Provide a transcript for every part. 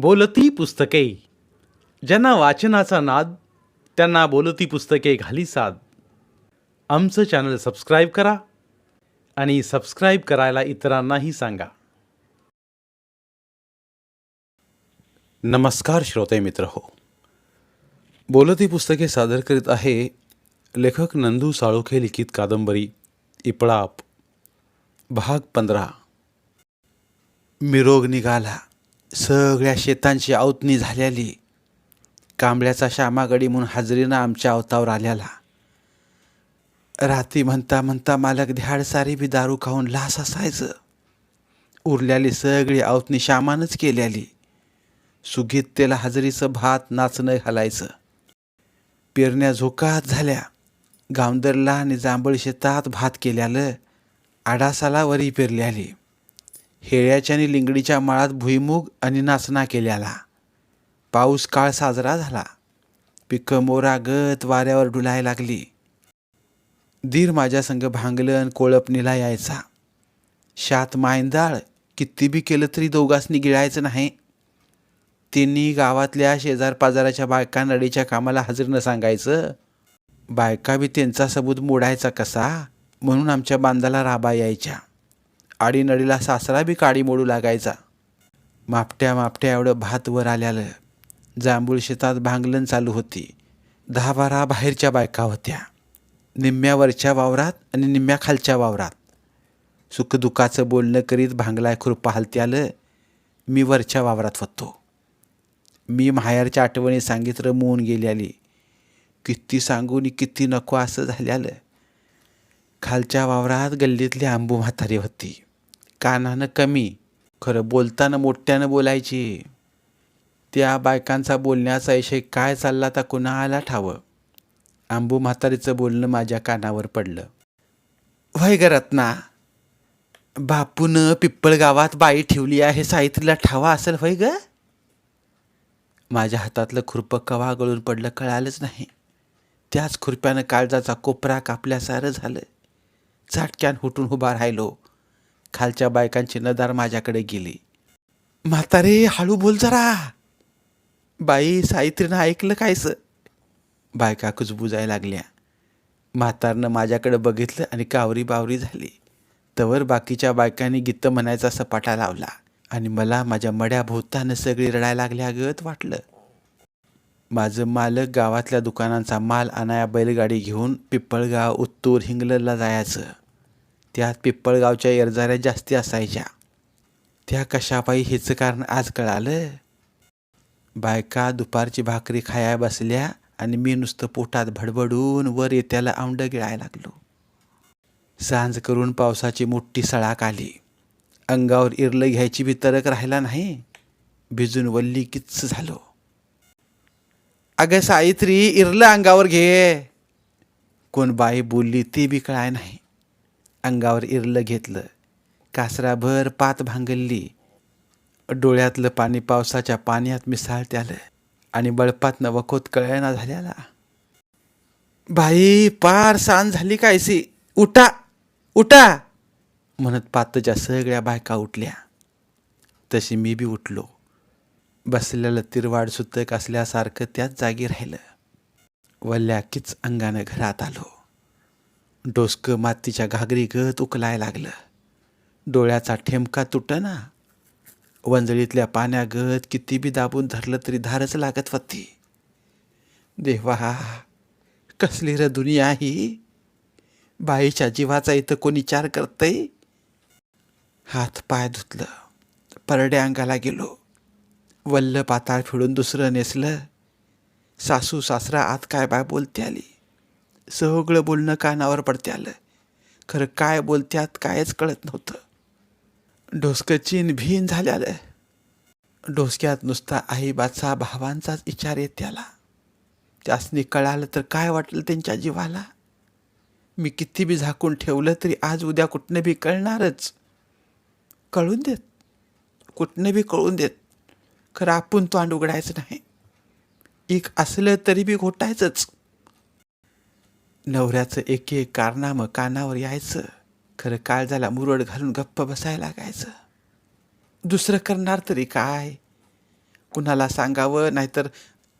बोलती पुस्तके. ज्यांना वाचनाचा नाद त्यांना बोलती पुस्तके घाली साद. आमचं चॅनल सबस्क्राईब करा आणि सबस्क्राईब करायला इतरांनाही सांगा. नमस्कार श्रोते मित्र हो. बोलती पुस्तके सादर करीत आहे लेखक नंदू साळोखे लिखित कादंबरी इपळाप भाग पंधरा. मिरोग निघाला. सगळ्या शेतांची आवतणी झालेली. कांबळ्याचा श्यामागडी म्हणून हाजरीनं आमच्या अवतावर आल्याला. रात्री म्हणता म्हणता मालक ध्याड सारी बी दारू खाऊन लास असायचं. उरल्याली सगळी आवतणी श्यामानंच केल्याली. सुगीत त्याला हजरीचं भात नाचणं घालायचं. पेरण्या झोकात झाल्या. गावंदरला आणि जांभळ शेतात भात केल्यालं आडासाला वरी पेरल्याली. हेळ्याच्या आणि लिंगडीच्या माळात भुईमुग आणि नाचना केल्याला. पाऊस काळ साजरा झाला. पिकं मोरागत वाऱ्यावर डुलाय लागली. दीर माझ्या संग भांगलन कोळपणीला यायचा. शात मायंदाळ किती बी केलं तरी दोघासनी गिळायचं नाही. त्यांनी गावातल्या शेजार पाजाराच्या बायका नडीच्या कामाला हजर न सांगायचं बायका बी त्यांचा सबूत मोडायचा कसा? म्हणून आमच्या बांधाला राबा यायच्या. आडीनडीला सासरा बी काडी मोडू लागायचा. मापट्या मापट्या एवढं भात वर आल्यालं. जांभूळ शेतात भांगलन चालू होती. दहा बारा बाहेरच्या बायका होत्या. निम्म्या वरच्या वावरात आणि निम्म्या खालच्या वावरात. सुखदुःखाचं बोलणं करीत भांगलाय खुरपा हलत्यालं. मी वरच्या वावरात होतो. मी माहेरच्या आठवणी सांगित रमवून आली किती सांगून किती नको असं झाल्यालं. खालच्या वावरात गल्लीतली आंबू म्हातारी होती. कानानं कमी. खरं बोलताना मोठ्यानं बोलायची. त्या बायकांचा बोलण्याचा विषय काय चालला तर कुणाला ठावं? आंबू म्हातारीचं बोलणं माझ्या कानावर पडलं. वय ग रत्ना? बापून पिप्पळ गावात बाई ठेवली आहे सावित्रीला ठावा असेल होय ग? माझ्या हातातलं खुरपं कवा गळून पडलं कळालंच नाही. त्याच खुरप्यानं काळजाचा कोपरा कापल्यासारं झालं. चाटक्यान हुटून उभा राहिलो. खालच्या बायकांची नदार माझ्याकडे गेली. म्हातारे हळू बोल जरा. बाई सावित्रीनं ऐकलं कायस बायका कुजबुजायला लागल्या. म्हातारनं माझ्याकडे बघितलं आणि कावरी बावरी झाली. तवर बाकीच्या बायकांनी गीत म्हणायचा सपाटा लावला आणि मला माझ्या मड्या भोवतानं सगळी रडायला लागल्या गत वाटलं. माझं मालक गावातल्या दुकानांचा माल आणाया बैलगाडी घेऊन पिप्पळगाव उत्तूर हिंगलला जायचं. त्यात पिप्पळगावच्या एरझाऱ्या जास्ती असायच्या. त्या कशापायी हेचं कारण आज कळालं? बायका दुपारची भाकरी खाया बसल्या आणि मी नुसतं पोटात भडबडून वर येत्याला आंड गिळायला लागलो. सांज करून पावसाची मोठी सळाक आली. अंगावर इरलं घ्यायची वितरक तरक राहिला नाही. भिजून वल्ली किच्च झालो. अगं सावित्री इरलं अंगावर घे. कोण बाई बोलली ती बी कळाय नाही. अंगावर इरलं घेतलं. कासराभर पात भांगलली. डोळ्यातलं पाणी पावसाच्या पाण्यात मिसाळत आलं आणि बळपातनं वखोत कळेना झाल्याला. बाई पार सांज झाली कायसी. उठा उठा म्हणत पातच्या सगळ्या बायका उठल्या. तशी मी बी उठलो. बसलेलं तिरवाड सुतक असल्यासारखं त्याच जागी राहिलं. वल्ल्याकीच अंगानं घरात आलो. डोसकं मातीच्या घागरी गत उकलाय लागलं. डोळ्याचा ठेमका तुटना. वंजळीतल्या पाण्यागत किती बी दाबून धरलं तरी धारच लागत होती. देवा कसली र दुनिया ही? बाईच्या जीवाचा इथं कोणी चार करतंय? हात पाय धुतलं. परड्या अंगाला गेलो. वल्ल पाताळ फिडून दुसरं नेसलं. सासू सासरा आत काय बाय बोलते आली सगळं बोलणं कानावर पडते आलं. खरं काय बोलत्यात कायच कळत नव्हतं. डोसकं चीन भीन झाल्यालं डोसक्यात नुसता आईबाचा भावांचाच विचार येत त्याला त्यासनी कळालं तर काय वाटलं त्यांच्या जीवाला? मी किती बी झाकून ठेवलं तरी आज उद्या कुठनं बी कळणारच. कळून देत. कुठनं बी कळून देत. खरं आपण तोंड उघडायचं नाही. एक असलं तरी बी घोटायचंच. नवऱ्याचं एक एक कारनामं कानावर यायचं. खरं काळजाला मुरड घालून गप्प बसायला लागायचं. दुसरं करणार तरी काय? कुणाला सांगावं? नाहीतर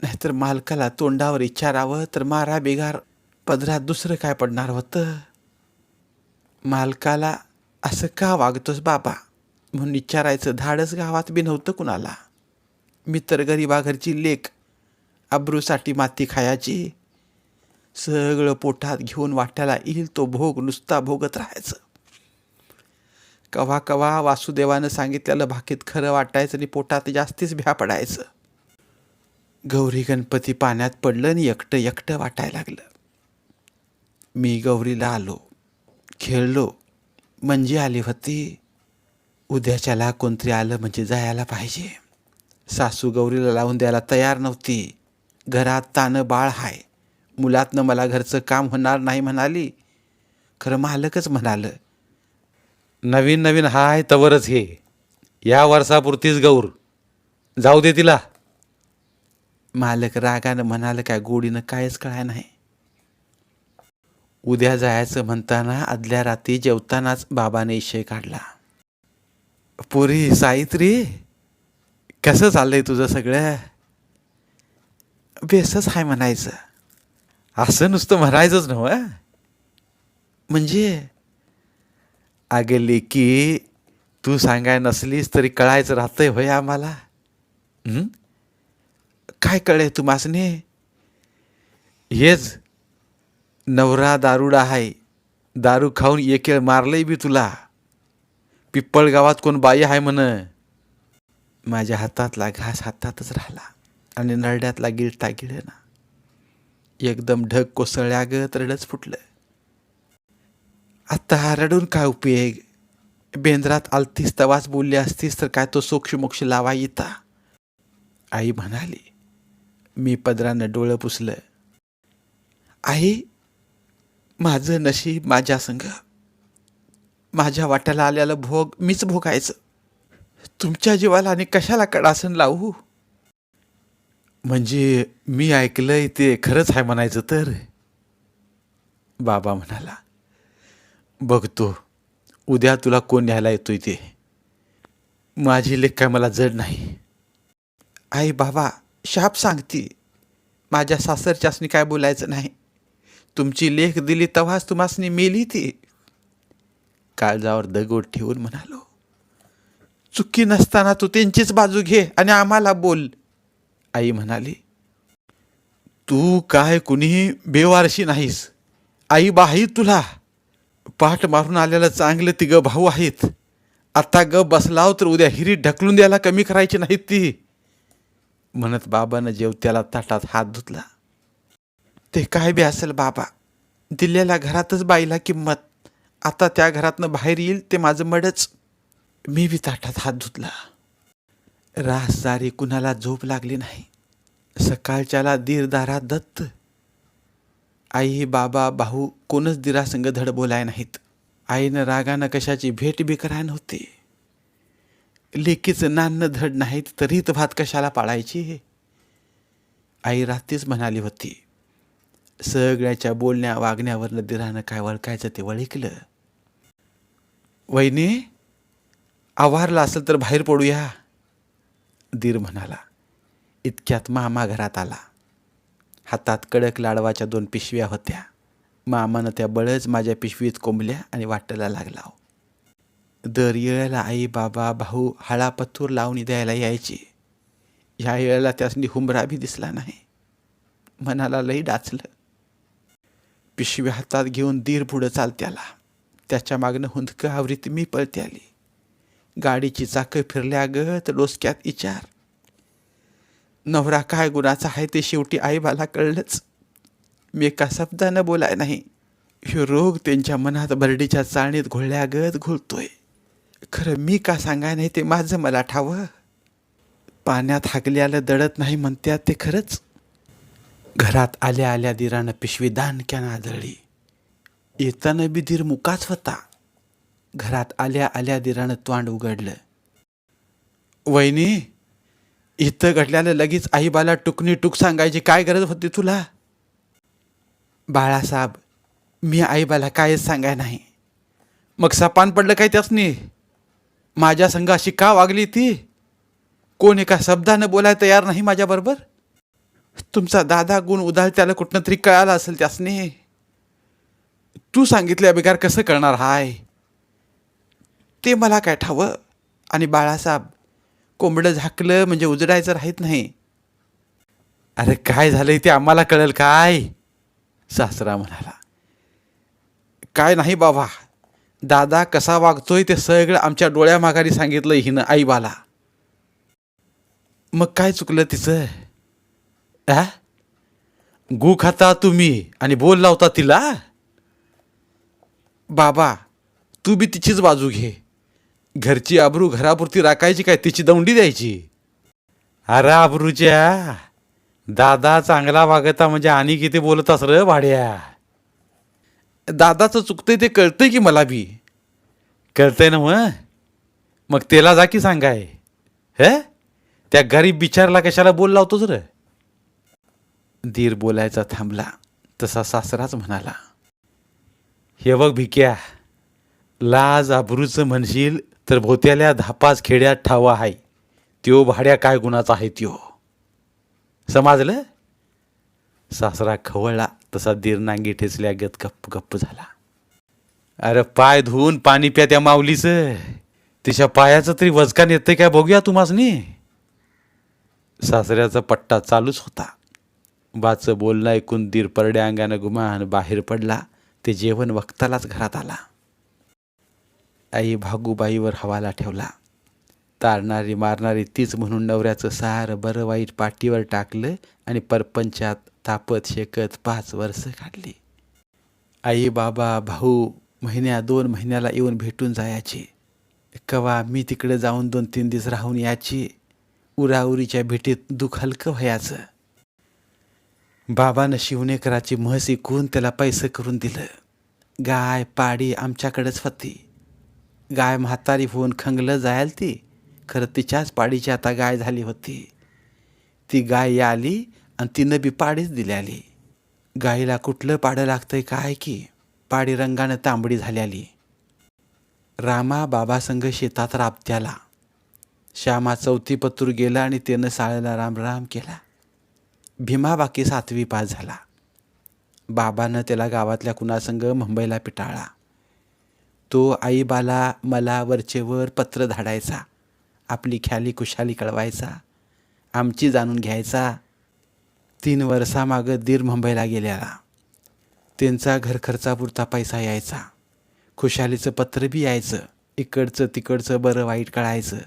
नाहीतर मालकाला तोंडावर विचारावं तर मारा बिगार. पदरात दुसरं काय पडणार होतं? मालकाला असं का वागतोस बाबा? म्हणून विचारायचं धाडस गावात बी नव्हतं कुणाला. मी तर गरिबा लेख लेक अब्रूसाठी माती खायाची. सगळं पोटात घेऊन वाट्याला येईल तो भोग नुसता भोगत राहायचं. कवा कवा वासुदेवानं सांगितलेलं भाकीत खरं वाटायचं आणि पोटात जास्तीच भ्या पडायचं. गौरी गणपती पाण्यात पडलं आणि एकटं एकटं वाटायला लागलं. मी गौरीला आलो खेळलो म्हणजे आली होती. उद्याच्याला कोणतरी आलं म्हणजे जायला पाहिजे. सासू गौरीला लावून द्यायला तयार नव्हती. घरात तानं बाळ आहे मुलातनं मला घरचं काम होणार नाही म्हणाली. खरं मालकच म्हणालं नवीन नवीन हाय तवरच हे. या वर्षापुरतीच गौर. जाऊ दे तिला. मालक रागानं म्हणालं काय गोडीनं कायच कळाय नाही. उद्या जायचं म्हणताना आदल्या रात्री जेवतानाच बाबाने इशय काढला. पुरी सावित्री कसं चाललंय तुझं सगळं? बेसच आहे म्हणायचं. असं नुसतं म्हणायचंच नव्ह म्हणजे? अगे लेकी तू सांगाय नसलीस तरी कळायचं राहतंय होय आम्हाला? हं? काय कळे तुम्हासने हेच नवरा दारुडा आहे. दारू खाऊन एक वेळ मारलंय बी तुला. पिप्पळ गावात कोण बाई आहे म्हण. माझ्या हातातला घास हातातच राहिला आणि नरड्यातला गिळता गिळना एकदम ढग कोसळल्या ग रडच फुटलं. आत्ता रडून काय उपयोग? बेंद्रात आलतीस तवाच बोलली असतीस तर काय तो सोक्षमोक्ष लावा येता आई म्हणाली. मी पदरानं डोळं पुसलं. आई माझं नशीब माझ्या संग. माझ्या वाट्याला आलेला भोग मीच भोगायचं. तुमच्या जीवाला आणि कशाला कडासन लावू? म्हणजे मी ऐकलंय ते खरंच आहे म्हणायचं तर? बाबा म्हणाला बघतो उद्या तुला कोण न्यायला येतोय ते? माझी लेख काय मला जड नाही. आई बाबा शाप सांगती. माझ्या सासरच्यासनी काय बोलायचं नाही. तुमची लेख दिली तेव्हाच तुम्हासनी मेली ती. काळजावर दगड ठेवून म्हणालो चुकी नसताना तू त्यांचीच बाजू घे आणि आम्हाला बोल. आई म्हणाली तू काय कुणी बेवारशी नाहीस. आई बाई तुला. पाठ मारून आलेलं चांगलं ती ग भाऊ आहेत. आता ग बसलाव तर उद्या हिरी ढकलून द्यायला कमी करायची नाहीत ती. म्हणत बाबानं जेवत्याला ताटात हात धुतला. ते काय बी असेल बाबा. दिलेल्या घरातच बाईला किंमत. आता त्या घरातनं बाहेर येईल ते माझं मडच. मी बी ताटात हात धुतला. रासदारी कुणाला झोप लागली नाही? सकाळच्याला दीरदारा दत्त. आई बाबा भाऊ कोणच दिरासंग धड बोलाय नाहीत. आईनं रागानं कशाची भेट बी कराय नव्हती. लेकीचं नान्न धड नाहीत तरीत भात कशाला पाळायची? आई रात्रीच म्हणाली होती सगळ्याच्या बोलण्या वागण्यावरनं दिरानं काय वळखायचं ते वळिकलं. वहिनी आवारला असेल तर बाहेर पडूया. दीर म्हणाला इतक्यात मामा घरात आला. हातात कडक लाडवाच्या दोन पिशव्या होत्या. मामानं त्या बळच माझ्या पिशवीत कोंबल्या आणि वाटायला लागला हो. दर येळेला आई बाबा भाऊ हळापथूर लावणी द्यायला यायची. ह्या वेळेला त्यासनी हुंबरा बी दिसला नाही. मनाला लई डाचलं. पिशवी हातात घेऊन दीर पुढं चालत्याला. त्याच्या मागनं हुंदकं आवरीत मी पळते आली गाडीची चाकं फिरल्या ग तर डोसक्यात विचार. नवरा काय गुणाचा आहे ते शेवटी आईबाला कळलंच. मी एका शब्दानं बोलाय नाही. ह्यो रोग त्यांच्या मनात बर्डीच्या चाळणीत घोळल्यागत घोळतोय खरं मी का सांगाय नाही ते माझं मला ठावं. पाण्यात हाकल्याला दडत नाही म्हणत्यात ते खरंच. घरात आल्या आल्या दिरानं पिशवी दानक्यानं आदळली. येताना बी दीर मुकाच होता. घरात आल्या आल्या दिरानं तोंड उघडलं. वहिनी इथं घडल्याला लगेच आईबाला टुकणी टुक सांगायची काय गरज होती तुला? बाळासाहेब मी आईबाला कायच सांगाय नाही. मग सपान पडलं काय त्यासनी? माझ्या संघ अशी का वागली ती? कोण एका शब्दानं बोलायला तयार नाही माझ्याबरोबर? तुमचा दादा गुण उदाल त्याला कुठनं तरी कळाला असेल त्यासने. तू सांगितल्या बिगार कसं करणार हाय? ते मला काय ठावं आणि बाळासाहेब कोंबडं झाकलं म्हणजे उजडायचं राहत नाही. अरे काय झालंय ते आम्हाला कळेल काय? सासरा म्हणाला. काय नाही बाबा. दादा कसा वागतोय ते सगळं आमच्या डोळ्यामाघारी सांगितलं हिनं आईबाला. मग काय चुकलं तिचं? आ गु खाता तुम्ही आणि बोल लावता तिला? बाबा तू बी तिचीच बाजू घे. घरची आबरू घरापुरती राखायची काय? तिची दौंडी द्यायची. अरे आबरूच्या दादा चांगला वागता म्हणजे आणि किती बोलत अस र भाड्या. दादाचं चुकतंय ते कळतंय की मला बी. कळतंय ना मग? मग त्याला जा की सांगाय. हे? त्या गरीब बिचारला कशाला बोल लावतोच र? धीर बोलायचा थांबला तसा सासराच म्हणाला. हे बघ भिक्या लाज आबरूचं म्हणशील तर भोत्याल्या धापाच खेड्यात ठावा आहे. त्यो भाड्या काय गुणाचा आहे त्यो? समजलं? सासरा खवळला तसा दीरनांगी ठेचल्या गत गप्प गप्प झाला. अरे पाय धुवून पाणी प्या त्या माऊलीचं. तिच्या पायाचं तरी वजकान येतं काय बघूया तुम्हासनी? सासऱ्याचा पट्टा चालूच होता. बाचं बोलणं ऐकून दीर परड्या अंगानं गुमान बाहेर पडला. ते जेवण वक्तालाच घरात आला. आई भागूबाईवर हवाला ठेवला. तारणारी मारणारी तीच म्हणून नवऱ्याचं सार बरं वाईट पाठीवर टाकलं आणि परपंचात तापत शेकत पाच वर्ष काढली. आई बाबा भाऊ महिन्या दोन महिन्याला येऊन भेटून जायचे. कवा मी तिकडे जाऊन दोन तीन दिवस राहून याची उराउरीच्या भेटीत दुःख हलकं व्हायचं. बाबानं शिवणेकराची म्हस इकून त्याला पैसे करून दिलं. गाय पाडी आमच्याकडेच होती. गाय म्हातारी होऊन खंगलं जायल ती. खरं तिच्याच पाडीची आता गाय झाली होती. ती गाय या आली आणि तिनं बी पाडीच दिल्याली गायीला कुठलं पाडं लागतंय काय की? पाडी रंगानं तांबडी झाल्याली रामा बाबासंग शेतात राबत्याला. श्यामा चौथी पत्रूर गेला आणि त्यानं साळेला राम राम केला. भीमा बाकी सातवी पास झाला. बाबानं त्याला गावातल्या कुणासंग मुंबईला पिटाळला. तो आईबाला मला वरचेवर पत्र धाडायचा आपली ख्याली खुशाली कळवायचा आमची जाणून घ्यायचा. तीन वर्षामागं दीर मुंबईला गेल्याला त्यांचा घरखर्चापुरता पैसा यायचा. खुशालीचं पत्र बी यायचं. इकडचं तिकडचं बरं वाईट कळायचं.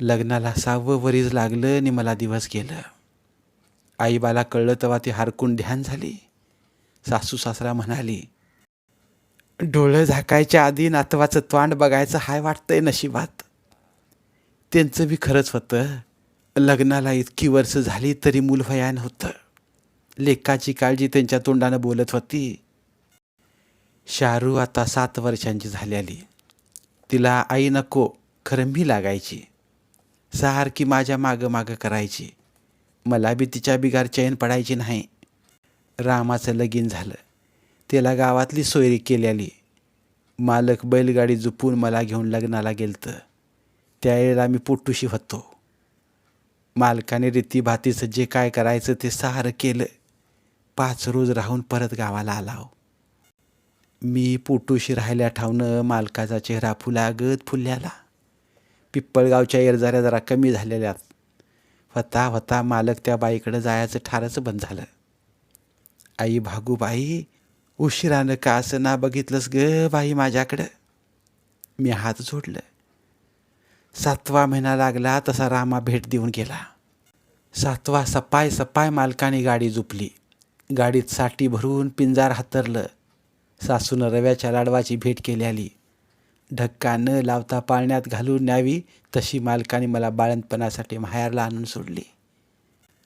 लग्नाला सहावं वरीच लागलं आणि मला दिवस गेलं. आईबाला कळलं तेव्हा ती हारकून ध्यान झाली. सासू सासरा म्हणाली डोळं झाकायच्या आधी नातवाचं तोंड बघायचं हाय वाटतंय नशिबात. त्यांचं बी खरंच होतं. लग्नाला इतकी वर्ष झाली तरी मूलभयान होतं. लेकाची काळजी त्यांच्या तोंडानं बोलत होती. शारू आता सात वर्षांची झाल्याली तिला आई नको खरं मी लागायची. सारखी माझ्या मागं मागं करायची. मला बी तिच्या बिगार चैन पडायची नाही. रामाचं लगीन झालं. त्याला गावातली सोयरी केल्याली मालक बैलगाडी जुपून मला घेऊन लग्नाला गेलतं. त्यावेळेला मी पोटुशी होतो. मालकाने रीतीभातीचं जे काय करायचं ते सारं केलं. पाच रोज राहून परत गावाला आलाव. मी पोटुशी राहिल्या ठावनं मालकाचा चेहरा फुलागत फुलल्याला. पिप्पळगावच्या एरजाऱ्या जरा कमी झालेल्या होता होता मालक त्या बाईकडं जायचं ठारच बंद झालं. आई भागूबाई उशिरानं का असं ना बघितलंस ग बाई माझ्याकडं? मी हात जोडलं. सातवा महिना लागला तसा रामा भेट देऊन गेला. सातवा सपाय सपाय मालकाने गाडी झुपली गाडीत साठी भरून पिंजार हातरलं. सासूनं रव्याच्या लाडवाची भेट केली आली. ढक्का न लावता पाळण्यात घालून न्यावी तशी मालकाने मला बाळंतपणासाठी माहेरला आणून सोडली.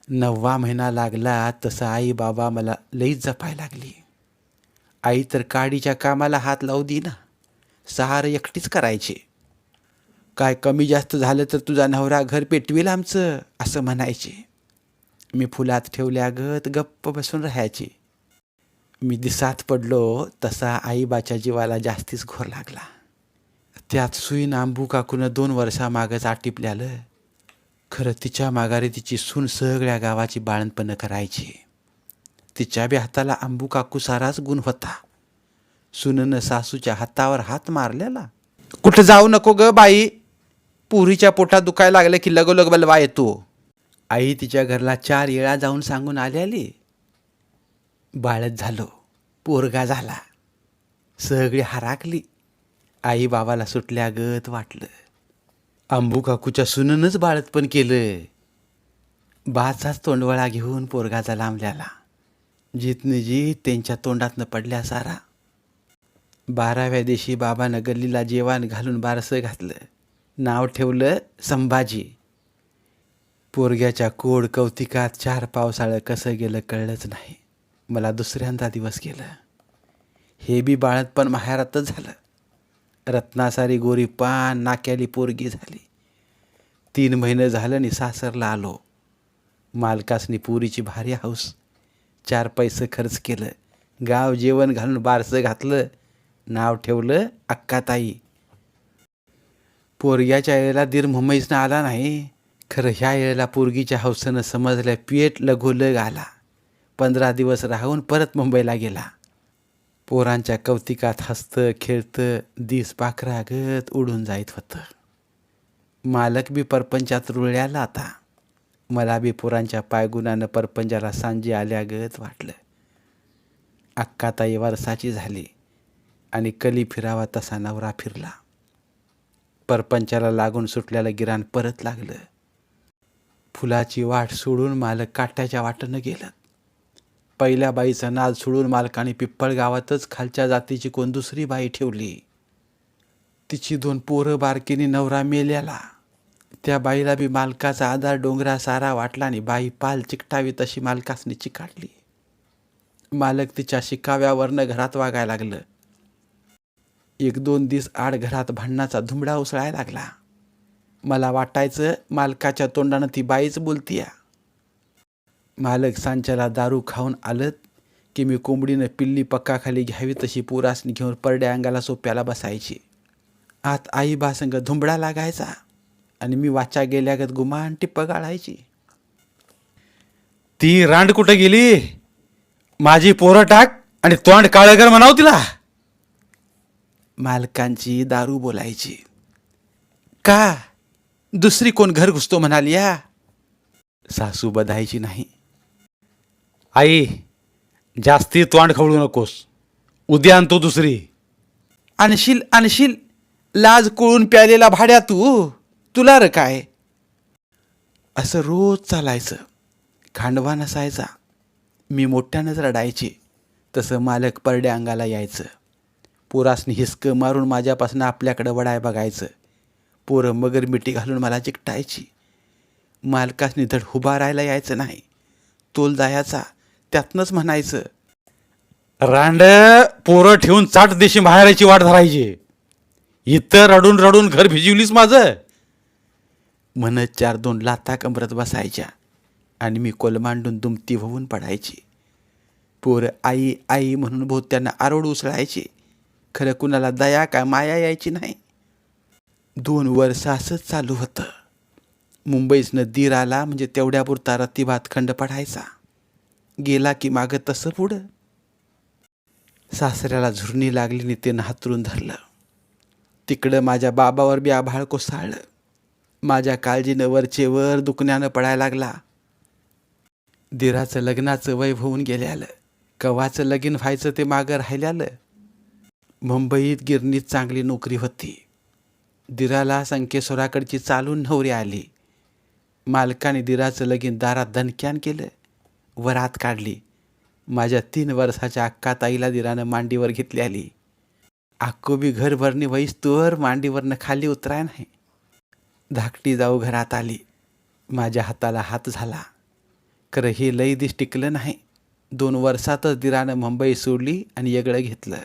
नववा महिना लागला तसं आई बाबा मला लईच जपाय लागली. आई तर काडीच्या कामाला हात लावू दी ना. सहार एकटीच करायची. काय कमी जास्त झालं तर तुझा नवरा घर पेटवेल आमचं असं म्हणायचे. मी फुलात ठेवल्यागत गप्प बसून राहायची. मी दिसात पडलो तसा आईबाच्या जीवाला जास्तीच घोर लागला. त्यात सुईन आंबू काकूनं दोन वर्षामागच आटिपल्यालं. खरं तिच्या माघारी तिची सून सगळ्या गावाची बाळणपणं करायची. तिच्या बी हाताला आंबू काकू साराच गुण होता. सुननं सासूच्या हातावर हात मारलेला. कुठं जाऊ नको ग बाई. पुरीच्या पोटात दुखायला लागलं की लगोलग बलवा येतो. आई तिच्या घरला चार येळा जाऊन सांगून आली बाळत झालो. पोरगा झाला. सगळी हराकली. आई बाबाला सुटल्यागत वाटलं. अंबूकाकूच्या सुननच बाळतपण केलं. बाचाच तोंडवळा घेऊन पोरगाचा लांबल्याला जितनीजी त्यांच्या तोंडातनं पडल्या सारा. बाराव्या दिवशी बाबानं गल्लीला जेवण घालून बारसं घातलं. नाव ठेवलं संभाजी. पोरग्याच्या कोड कौतिकात चार पावसाळं कसं गेलं कळलंच नाही. मला दुसऱ्यांदा दिवस गेलं. हे बी बाळत पण माहेरातच झालं. रत्नासारी गोरी पान नाक्याली पोरगी झाली. तीन महिने झालं आणि सासरला आलो. मालकासनी पुरीची भारी हाऊस. चार पैसे खर्च केलं. गाव जेवण घालून बारसं घातलं. नाव ठेवलं अक्काताई. पोरग्याच्या वेळेला दीर मुंबईसनं आला नाही. खरं ह्या वेळेला पोरगीच्या हौसेनं समजलं पेट लगोलग आला पंधरा दिवस राहून परत मुंबईला गेला. पोरांच्या कौतिकात हसतं खेळतं दिस पाखरागत उडून जायत होतं. मालक बी परपंचात रुळ्याला आता. मला बी पोरांच्या पायगुणानं परपंचाला सांजी आल्यागत वाटलं. अक्काताई वारसाची झाली आणि कली फिरावा तसा नवरा फिरला. परपंचाला लागून सुटलेलं गिराण परत लागलं. फुलाची वाट सोडून मालक काट्याच्या वाटेनं गेलं. पहिल्या बाईचा नाद सोडून मालकाने पिप्पळ गावातच खालच्या जातीची कोण दुसरी बाई ठेवली? तिची दोन पोरं बारकीने नवरा मेल्याला. त्या बाईला बी मालकाचा आधार डोंगरा सारा वाटला आणि बाई पाल चिकटावी तशी मालकासनी चिकाटली. मालक तिच्या शिकाव्यावरनं घरात वागायला लागलं. एक दोन दिस आड घरात भांडणाचा धुमडा उसळायला लागला. मला वाटायचं मालकाच्या तोंडानं ती बाईच बोलतीया. मालक सांच्याला दारू खाऊन आलत की मी कोंबडीनं पिल्ली पक्काखाली घ्यावी तशी पोरासनी घेऊन परड्या अंगाला सोप्याला बसायची. आत आई बासंग धुंबडा लागायचा. आणि मी वाचा गेल्यागत गुमान टिप्प गाळायची. ती रांड कुठं गेली? माझी पोरं टाक आणि तोंड काळगर म्हणाव तिला. मालकांची दारू बोलायची. का? दुसरी कोण घर घुसतो म्हणाली या. सासू बधायची नाही. आई जास्ती तोंड खवळू नकोस. उद्या आणतो दुसरी. आणशील आणशील. लाज कोळून प्यालेला भाड्या तू. तुला र काय असं रोज चालायचं. खांडवा नसायचा. मी मोठ्यानंच रडायचे. तसं मालक परड्या अंगाला यायचं. पोरासनी हिसकं मारून माझ्यापासून आपल्याकडं वडाय बघायचं. पोरं मगर मिठी घालून मला चिकटायची. मालकासनी धड उभा राहायला यायचं नाही. तोल जायचा. त्यातनंच म्हणायचं रांड पोरं ठेवून चाट देशी माहेराची वाट धरायची. इथं रडून रडून घर भिजवलीस माझं. म्हणत चार दोन लाथा कमरत बसायच्या आणि मी कोलमांडून दुमती होऊन पडायची. पोरं आई आई म्हणून भोवत्यांना आरोड उसळायची. खरं कुणाला दया काय माया यायची नाही. दोन वर्ष असंच चालू होतं. मुंबईसनं दीर आला म्हणजे तेवढ्यापुरता रतिभात खंड पडायचा. गेला की मागं तसं पुढं. सासऱ्याला झुरणी लागली आणि ते हातरून धरलं. तिकडं माझ्या बाबावर बी आभाळ कोसळलं. माझ्या काळजीनं वरचे वर दुखण्यानं पडायला लागला. दिराचं लग्नाचं वय होऊन गेल्यालं. कवाचं लगीन व्हायचं ते मागं राहिल्यालं. मुंबईत गिरणीत चांगली नोकरी होती. दिराला संकेश्वराकडची चालून नवरी आली. मालकाने दिराचं लगीन दारात दणक्यान केलं. वरात काढली. माझ्या तीन वर्षाच्या अक्का ताईला दिरानं मांडीवर घेतली आली. आक्कोबी घरभरणी घर भरणी वैस तोवर मांडीवरनं खाली उतराय नाही. धाकटी जाऊ घरात आली. माझ्या हाताला हात झाला. खरं हे लई दिस टिकलं नाही. दोन वर्षातच दिरानं मुंबई सोडली आणि येगळं घेतलं.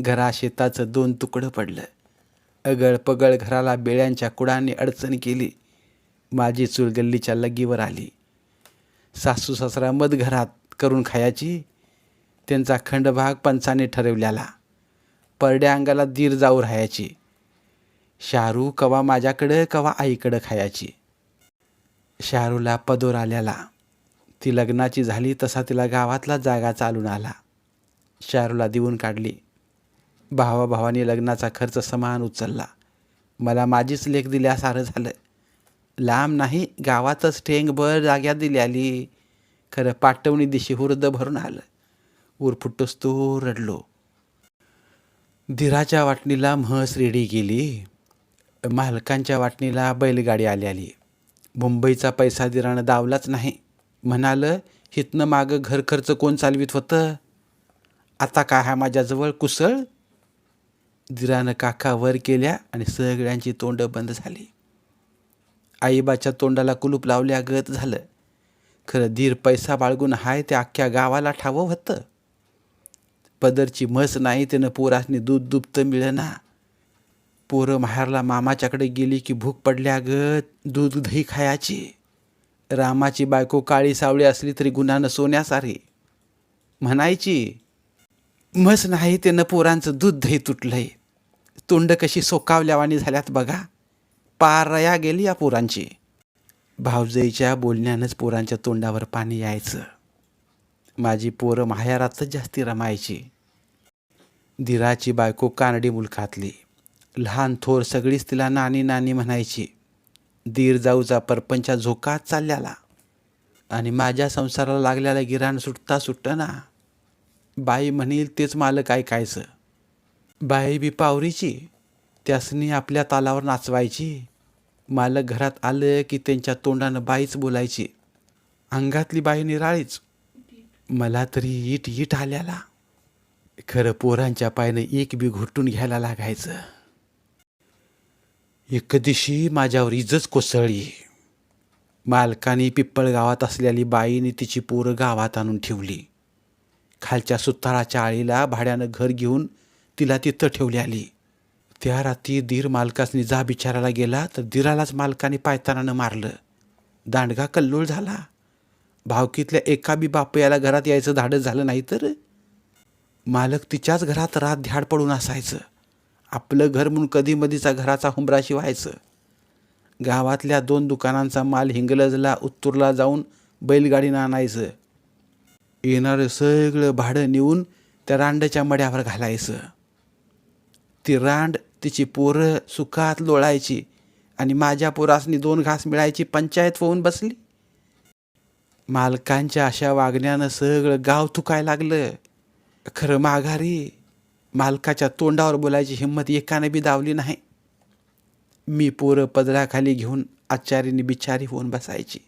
घरा शेताचं दोन तुकडं पडलं. अगळ पगळ घराला बेळ्यांच्या कुडांनी अडचण केली. माझी चूल गल्लीच्या लग्गीवर आली. सासू सासरा मध घरात करून खायाची. त्यांचा खंडभाग पंचाने ठरवल्याला परड्या अंगाला दीर जाऊ राहायची. शारू कवा माझ्याकडं कवा आईकडं खायाची. शाहरूला पदोर आल्याला ती लग्नाची झाली तसा तिला गावातला जागा चालून आला. शाहरूला देऊन काढली. भावाभावाने लग्नाचा खर्च समान उचलला. मला माझीच लेख दिल्यासारं झालं. लांब नाही गावातच ठेंगभर जाग्यात दिल्याली खरं पाठवणी दिशी हुर्द भरून आलं. उरफुट्टस्तूर तो रडलो. धीराच्या वाटणीला म्हस रेडी गेली मालकांच्या वाटणीला बैलगाडी आली आली मुंबईचा पैसा दिरानं दावलाच नाही. म्हणालं हितनं मागं घर खर्च कोण चालवित होतं? आता काय हा माझ्याजवळ कुसळ? दिरानं काका वर केल्या आणि सगळ्यांची तोंड बंद झाली. आईबाच्या तोंडाला कुलूप लावल्या गत झालं. खरं धीर पैसा बाळगून हाय ते अख्ख्या गावाला ठावं होतं. पदरची म्हस नाही त्यानं पोरासनी दूध दुभतं मिळेना. पोरं माहेरला मामाच्याकडे गेली की भूक पडल्यागत दूध दही खायची. रामाची बायको काळी सावळी असली तरी गुन्हानं सोन्यासारे. म्हणायची म्हस नाही त्यानं पोरांचं दूध दही तुटलंय. तोंड कशी सोकावल्यावानी झाल्यात बघा. पारया गेली या पोरांची. भावजईच्या बोलण्यानंच पोरांच्या तोंडावर पाणी यायचं. माझी पोरं माहेरातच जास्ती रमायची. दिराची बायको कानडी मुलखातली. लहान थोर सगळीच तिला नानी नानी म्हणायची दीर जाऊचा परपंचा झोकाच चालल्याला. आणि माझ्या संसाराला लागलेला गिराण सुटता सुटना. बाई म्हणील तेच मालक ऐकायचं बाई बी पावरीची. त्यासनी आपल्या तालावर नाचवायची. मालक घरात आलं की त्यांच्या तोंडानं बाईच बोलायची. अंगातली बाई निराळीच. मला तरी ईट ईट आल्याला. खरं पोरांच्या पायनं एक बी घुटून घ्यायला लागायचं. एकदिशी माझ्यावर इजच कोसळली. मालकाने पिप्पळ गावात असलेली बाईने तिची पोरं गावात आणून ठेवली. खालच्या सुताराच्या आळीला भाड्यानं घर घेऊन तिला तिथं ठेवली आली. त्या रात्री दीर मालकासनी जा बिचारायला गेला तर दिरालाच मालकाने पायतानानं मारलं. दांडगा कल्लोळ झाला. भावकीतल्या एका बी बापयाला घरात यायचं धाडस झालं नाही तर मालक तिच्याच घरात रात ध्याड पडून असायचं. आपलं घर म्हणून कधी मधीचा घराचा हुंबराशी व्हायचं? गावातल्या दोन दुकानांचा माल हिंगलजला उत्तूरला जाऊन बैलगाडीनं आणायचं. येणारं सगळं भाडं नेऊन त्या रांडच्या मड्यावर घालायचं. ती रांड तिची पोरं सुखात लोळायची आणि माझ्या पोरासनी दोन घास मिळायची पंचायत होऊन बसली. मालकांच्या अशा वागण्यानं सगळं गाव थुकाय लागलं. खरं माघारी मालकाच्या तोंडावर बोलायची हिंमत एकाने बी दावली नाही. मी पोरं पदराखाली घेऊन आचारीने बिचारी होऊन बसायची.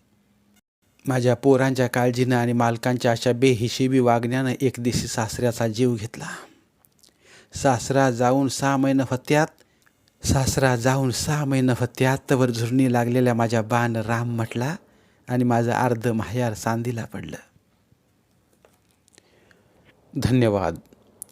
माझ्या पोरांच्या काळजीनं आणि मालकांच्या अशा बेहिशेबी वागण्यानं एक दिवशी सासऱ्याचा जीव घेतला. सासरा जाऊन सहा महिनं फत्यात सासरा जाऊन सहा महिनं फत्यातवर झुरणी लागलेल्या माझ्या बाण राम म्हटला आणि माझं अर्ध माह्यार सांदीला पडलं. धन्यवाद.